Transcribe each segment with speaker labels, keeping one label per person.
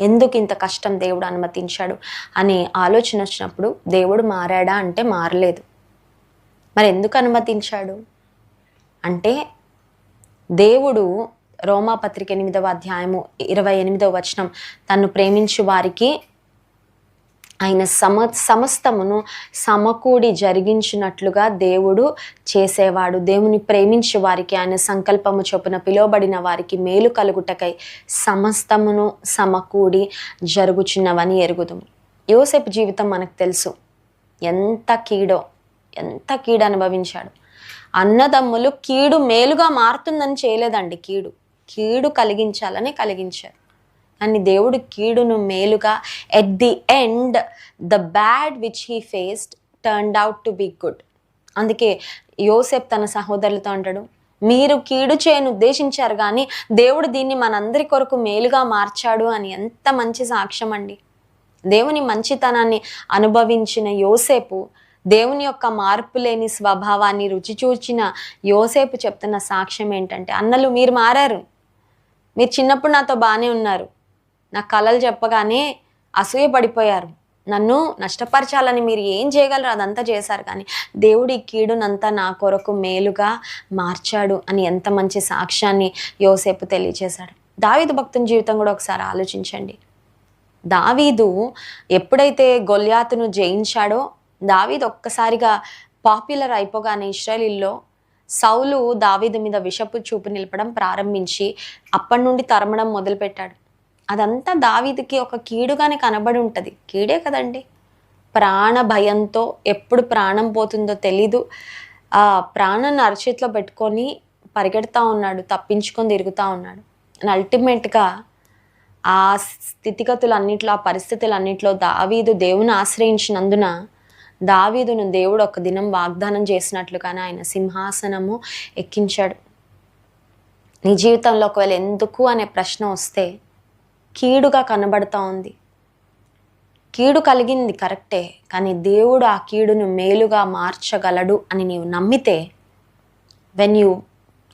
Speaker 1: ఎందుకు ఇంత కష్టం దేవుడు అనుమతించాడు అనే ఆలోచన వచ్చినప్పుడు దేవుడు మారాడా అంటే మారలేదు. మరి ఎందుకు అనుమతించాడు? అంటే దేవుడు రోమాపత్రిక ఎనిమిదవ అధ్యాయము ఇరవై ఎనిమిదవ వచనం తను ప్రేమించు వారికి ఆయన సమ సమస్తమును సమకూడి జరిగించినట్లుగా దేవుడు చేసేవాడు. దేవుని ప్రేమించి వారికి ఆయన సంకల్పము చొప్పున పిలువబడిన వారికి మేలు కలుగుటకై సమస్తమును సమకూడి జరుగుచున్నవని ఎరుగుదుము. యోసేపు జీవితం మనకు తెలుసు. ఎంత కీడో ఎంత కీడు అనుభవించాడు. అన్నదమ్ములు కీడు మేలుగా మారుతుందని చేయలేదండి కీడు. కీడు కలిగించాలని కలిగించారు. అని దేవుడు కీడును మేలుగా at the end the bad which he faced turned out to be good అందుకే యోసెప్ తన సహోదరులతో అంటాడు మీరు కీడు చేయను ఉద్దేశించారు కానీ దేవుడు దీన్ని మనందరి కొరకు మేలుగా మార్చాడు అని ఎంత మంచి సాక్ష్యం అండి. దేవుని మంచితనాన్ని అనుభవించిన యోసేపు దేవుని యొక్క మార్పు లేని స్వభావాన్ని రుచి చూచిన యోసేపు చెప్తున్న సాక్ష్యం ఏంటంటే అన్నలు మీరు మారారు. మీరు చిన్నప్పుడు నాతో బాగానే ఉన్నారు. నా కళలు చెప్పగానే అసూయ పడిపోయారు. నన్ను నష్టపరచాలని మీరు ఏం చేయగలరు? అదంతా చేశారు కానీ దేవుడి కీడునంతా నా కొరకు మేలుగా మార్చాడు అని ఎంత మంచి సాక్ష్యాన్ని యోసేపు తెలియచేశాడు. దావీదు భక్తుని జీవితం కూడా ఒకసారి ఆలోచించండి. దావీదు ఎప్పుడైతే గొల్యాతును జయించాడో దావీదు ఒక్కసారిగా పాపులర్ అయిపోగానే ఇస్రాయలీల్లో సౌలు దావీదు మీద విషపు చూపు నిలపడం ప్రారంభించి అప్పటి నుండి తరమడం మొదలుపెట్టాడు. అదంతా దావీదుకి ఒక కీడుగానే కనబడి ఉంటుంది. కీడే కదండి? ప్రాణ భయంతో ఎప్పుడు ప్రాణం పోతుందో తెలీదు. ఆ ప్రాణాన్ని అరచేతిలో పెట్టుకొని పరిగెడతా ఉన్నాడు తప్పించుకొని తిరుగుతూ ఉన్నాడు. అండ్ అల్టిమేట్గా ఆ స్థితిగతులన్నిట్లో ఆ పరిస్థితులన్నింటిలో దావీదు దేవుని ఆశ్రయించినందున దావీదును దేవుడు ఒక దినం వాగ్దానం చేసినట్లుగానే ఆయన సింహాసనము ఎక్కించాడు. నీ జీవితంలో ఒకవేళ ఎందుకు అనే ప్రశ్న వస్తే కీడుగా కనబడతా ఉంది. కీడు కలిగింది కరెక్టే కానీ దేవుడు ఆ కీడును మేలుగా మార్చగలడు అని నీవు నమ్మితే when you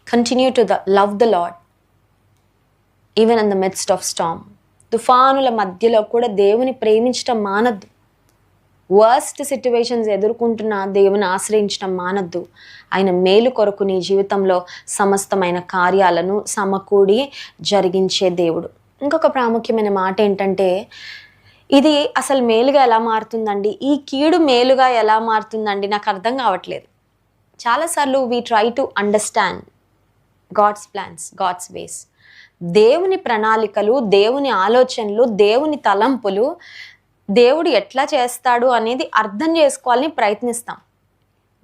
Speaker 1: continue to the love the lord even in the midst of storm తుఫానుల మధ్యలో కూడా దేవుని ప్రేమించడం మానద్దు. వర్స్ట్ సిట్యువేషన్స్ ఎదుర్కొంటున్న దేవుని ఆశ్రయించడం మానద్దు. ఆయన మేలు కొరకు నీ జీవితంలో సమస్తమైన కార్యాలను సమకూడి జరిగించే దేవుడు. ఇంకొక ప్రాముఖ్యమైన మాట ఏంటంటే ఇది అసలు మేలుగా ఎలా మారుతుందండి? ఈ కీడు మేలుగా ఎలా మారుతుందండి? నాకు అర్థం కావట్లేదు. చాలాసార్లు we try to understand God's plans God's ways దేవుని ప్రణాళికలు దేవుని ఆలోచనలు దేవుని తలంపులు దేవుడు ఎట్లా చేస్తాడు అనేది అర్థం చేసుకోవాలని ప్రయత్నిస్తాం.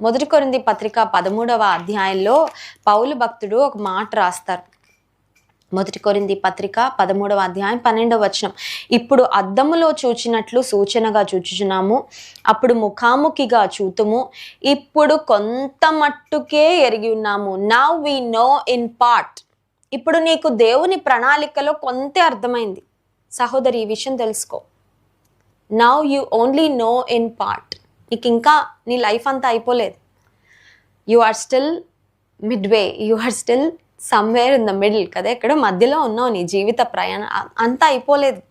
Speaker 1: మొదటి కొరింది పత్రిక పదమూడవ అధ్యాయంలో పౌలు భక్తుడు ఒక మాట రాస్తారు. మొదటి కొరింది పత్రిక పదమూడవ అధ్యాయం పన్నెండవ వచనం. ఇప్పుడు అద్దములో చూచినట్లు సూచనగా చూచుచున్నాము అప్పుడు ముఖాముఖిగా చూతుము ఇప్పుడు కొంత మట్టుకే ఎరిగి ఉన్నాము. Now we know in part ఇప్పుడు నీకు దేవుని ప్రణాళికలో కొంతే అర్థమైంది. సహోదరి ఈ విషయం తెలుసుకో. Now you only know in part నీకు ఇంకా నీ లైఫ్ అంతా అయిపోలేదు. You are still midway you are still somewhere in the middle కదా? ఎక్కడో మధ్యలో ఉన్నావు నీ జీవిత ప్రయాణం. అంతా అయిపోలేదు.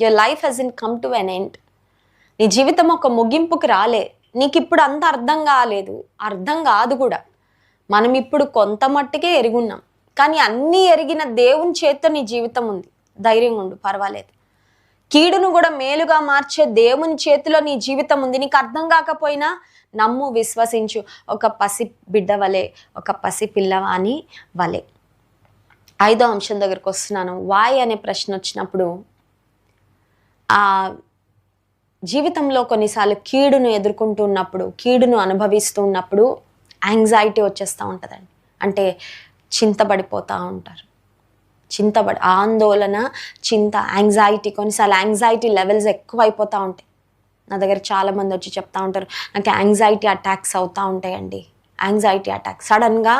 Speaker 1: Your life has in come to an end నీ జీవితం ఒక ముగింపుకి రాలే. నీకు ఇప్పుడు అంత అర్థం కాలేదు. అర్థం కాదు కూడా. మనం ఇప్పుడు కొంత మట్టుకే ఎరుగున్నాం. కానీ అన్నీ ఎరిగిన దేవుని చేతితో నీ జీవితం ఉంది. ధైర్యంగా ఉండు పర్వాలేదు. కీడును కూడా మేలుగా మార్చే దేవుని చేతిలో నీ జీవితం ఉంది. నీకు అర్థం కాకపోయినా నమ్ము విశ్వసించు. ఒక పసి బిడ్డ వలె ఒక పసి పిల్లవాని వలె. ఐదో అంశం దగ్గరకు వస్తున్నాను. వాయ్ అనే ప్రశ్న వచ్చినప్పుడు ఆ జీవితంలో కొన్నిసార్లు కీడును ఎదుర్కొంటూ ఉన్నప్పుడు కీడును అనుభవిస్తూ ఉన్నప్పుడు యాంగ్జైటీ వచ్చేస్తూ ఉంటుందండి. అంటే చింతపడిపోతూ ఉంటారు. చింతపడి ఆందోళన చింత యాంగ్జైటీ కొన్నిసార్లు యాంగ్జైటీ లెవెల్స్ ఎక్కువైపోతూ ఉంటాయి. నా దగ్గర చాలామంది వచ్చి చెప్తా ఉంటారు నాకు యాంగ్జైటీ అటాక్స్ అవుతూ ఉంటాయండి. యాంగ్జైటీ అటాక్ సడన్గా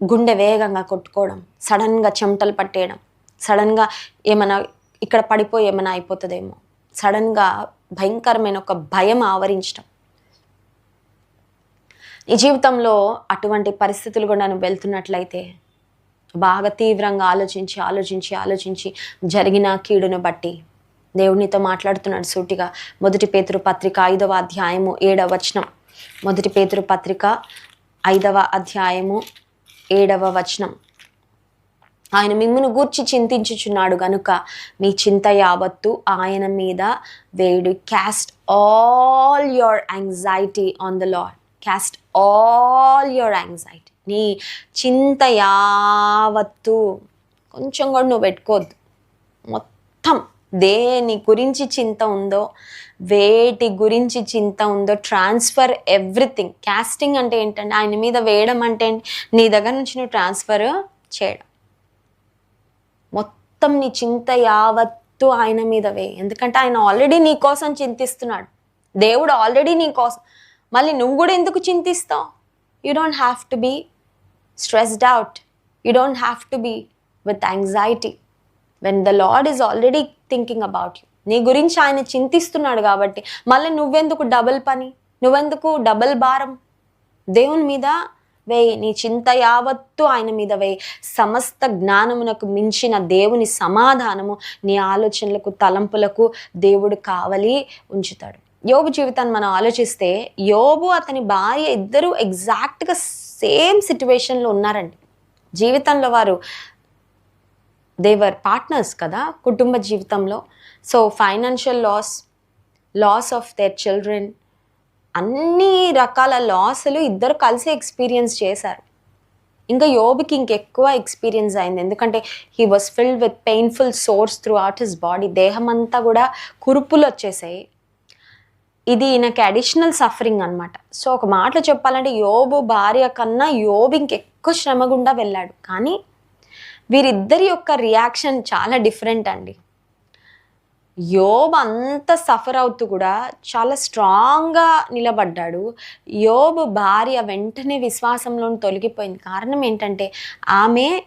Speaker 1: గుండె వేగంగా కొట్టుకోవడం సడన్గా చెమటలు పట్టేయడం సడన్గా ఏమైనా ఇక్కడ పడిపోయి ఏమైనా అయిపోతుందేమో. సడన్గా భయంకరమైన ఒక భయం ఆవరించడం. నీ జీవితంలో అటువంటి పరిస్థితులు కూడా నువ్వు వెళ్తున్నట్లయితే బాగా తీవ్రంగా ఆలోచించి ఆలోచించి ఆలోచించి జరిగిన కీడును బట్టి దేవునితో మాట్లాడుతున్నాడు సూటిగా. మొదటి పేతురు పత్రిక ఐదవ అధ్యాయము ఏడవ వచనం. మొదటి పేతురు పత్రిక ఐదవ అధ్యాయము ఏడవ వచనం. ఆయన మిమ్మును గూర్చి చింతించుచున్నాడు గనుక మీ చింత యావత్తు ఆయన మీద వేడు cast all your anxiety on the Lord cast all your anxiety నీ చింత యావత్తు కొంచెం కూడా నువ్వు పెట్టుకోవద్దు. మొత్తం దేని గురించి చింత ఉందో వేటి గురించి చింత ఉందో ట్రాన్స్ఫర్ ఎవ్రీథింగ్ క్యాస్టింగ్ అంటే ఏంటంటే ఆయన మీద వేయడం అంటే నీ దగ్గర నుంచి నువ్వు ట్రాన్స్ఫర్ చేయడం. మొత్తం నీ చింత యావత్తు ఆయన మీద వే ఎందుకంటే ఆయన ఆల్రెడీ నీ కోసం చింతిస్తున్నాడు. దేవుడు ఆల్రెడీ నీ కోసం. మళ్ళీ నువ్వు కూడా ఎందుకు చింతిస్తావు? You don't have to be stressed out you don't have to be with anxiety when the Lord is already thinking about you నీ గురించి ఆయన చింతిస్తున్నాడు కాబట్టి మళ్ళీ నువ్వెందుకు డబుల్ పని? నువ్వెందుకు డబుల్ భారం? దేవుని మీద వేయి. నీ చింత యావత్తు ఆయన మీద వేయి. సమస్త జ్ఞానమునకు మించిన దేవుని సమాధానము నీ ఆలోచనలకు తలంపులకు దేవుడు కావలి ఉంచుతాడు. యోబు జీవితాన్ని మనం ఆలోచిస్తే యోబు అతని భార్య ఇద్దరూ ఎగ్జాక్ట్గా సేమ్ సిచ్యువేషన్లో ఉన్నారండి. జీవితంలో వారు దేవర్ పార్ట్నర్స్ కదా కుటుంబ జీవితంలో. So financial loss loss of their children అన్ని రకాల లాసులు ఇద్దరు కలిసి ఎక్స్పీరియన్స్ చేశారు. ఇంకా యోబుకి ఇంకెక్కువ ఎక్స్పీరియన్స్ అయింది. ఎందుకంటే he was filled with painful sores throughout his body దేహం అంతా కూడా కురుపులు వచ్చేసాయి. ఇది నాకు అడిషనల్ సఫరింగ్ అన్నమాట. సో ఒక మాటలో చెప్పాలంటే యోబు భార్య కన్నా యోబు ఇంకెక్కువ శ్రమ గుండా వెళ్ళాడు. కానీ వీరిద్దరి యొక్క రియాక్షన్ చాలా డిఫరెంట్ అండి. యోబ్ అంత సఫర్ అవుతూ కూడా చాలా స్ట్రాంగ్గా నిలబడ్డాడు. యోబు భార్య వెంటనే విశ్వాసంలో తొలగిపోయింది. కారణం ఏంటంటే ఆమె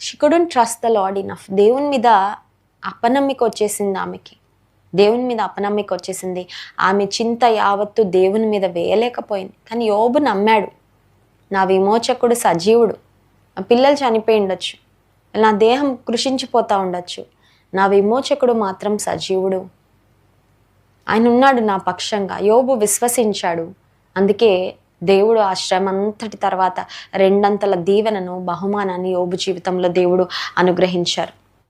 Speaker 1: she couldn't trust the Lord enough దేవుని మీద అపనమ్మిక వచ్చేసింది ఆమెకి. దేవుని మీద అపనమ్మిక వచ్చేసింది. ఆమె చింత యావత్తు దేవుని మీద వేయలేకపోయింది. కానీ యోబు నమ్మాడు. నా విమోచకుడు సజీవుడు. పిల్లలు చనిపోయి ఉండొచ్చు. నా దేహం కృషించిపోతూ ఉండొచ్చు. నా విమోచకుడు మాత్రం సజీవుడు. ఆయన ఉన్నాడు నా పక్షంగా. యోబు విశ్వసించాడు. అందుకే దేవుడు ఆ శ్రమ అంతటి తర్వాత రెండంతల దీవెనను బహుమానాన్ని యోబు జీవితంలో దేవుడు అనుగ్రహించారు.